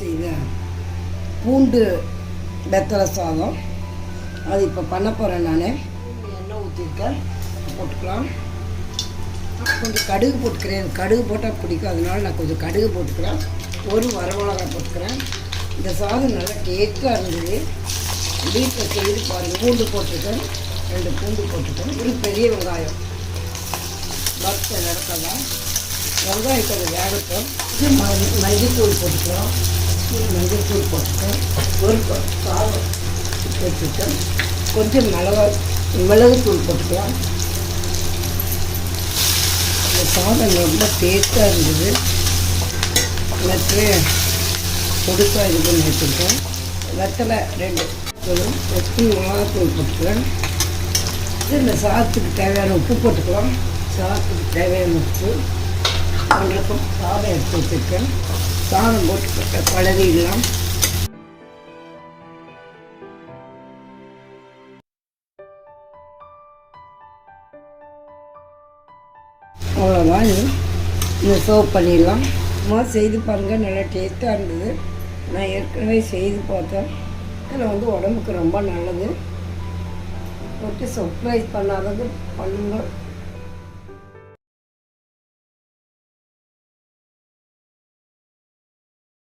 செய்த பூண்டு வெத்தலை சாதம். அது இப்போ பண்ண போகிறேன் நான். எண்ணெய் ஊற்றிருக்கேன் போட்டுக்கலாம். கொஞ்சம் கடுகு போட்டுக்கிறேன். எனக்கு கடுகு போட்டால் பிடிக்கும். அதனால நான் கொஞ்சம் கடுகு போட்டுக்கிறேன் ஒரு வரமிளகாய் போட்டுக்கிறேன். இந்த சாதம் நல்லா டேஸ்ட்டாக இருந்தது. வீட்டில் செய்து பாருங்கள் பூண்டு போட்டிருக்கேன். ரெண்டு பூண்டு போட்டிருக்கேன். ஒரு பெரிய வெங்காயம். வறுத்த நடக்கலாம் வெங்காயம் கொஞ்சம் வேகட்டும். இது ம- மஞ்சள்தூள் போட்டுக்கலாம். ஒரு சாதம் வச்சுருக்கேன் கொஞ்சம் மிளகா மிளகுத்தூள் போட்டுக்கலாம். இந்த சாதம் ரொம்ப டேஸ்ட்டாக இருந்தது. எனக்கு கொடுத்தா இது பண்ணி வச்சுருக்கேன் வெத்தலை ரெண்டு கொஞ்சம் வெட்டி மிளகாத்தூள் போட்டுக்கலாம். இது இந்த சாதத்துக்கு தேவையான உப்பு போட்டுக்கலாம். சாதத்துக்கு தேவையான உப்பு. ஒன்றரை சாதம் எடுத்து வச்சுருக்கேன். சாதம் போட்டு பழகிடலாம் அவ்வளோதான் இது இதை பண்ணிடலாம். சும்மா செய்து பாருங்கள் நல்லா டேஸ்ட்டாக இருந்தது. நான் ஏற்கனவே செய்து பார்த்தேன். இதில் வந்து உடம்புக்கு ரொம்ப நல்லது. போட்டு சர்ப்ரைஸ் பண்ணாதது பண்ணுங்கள்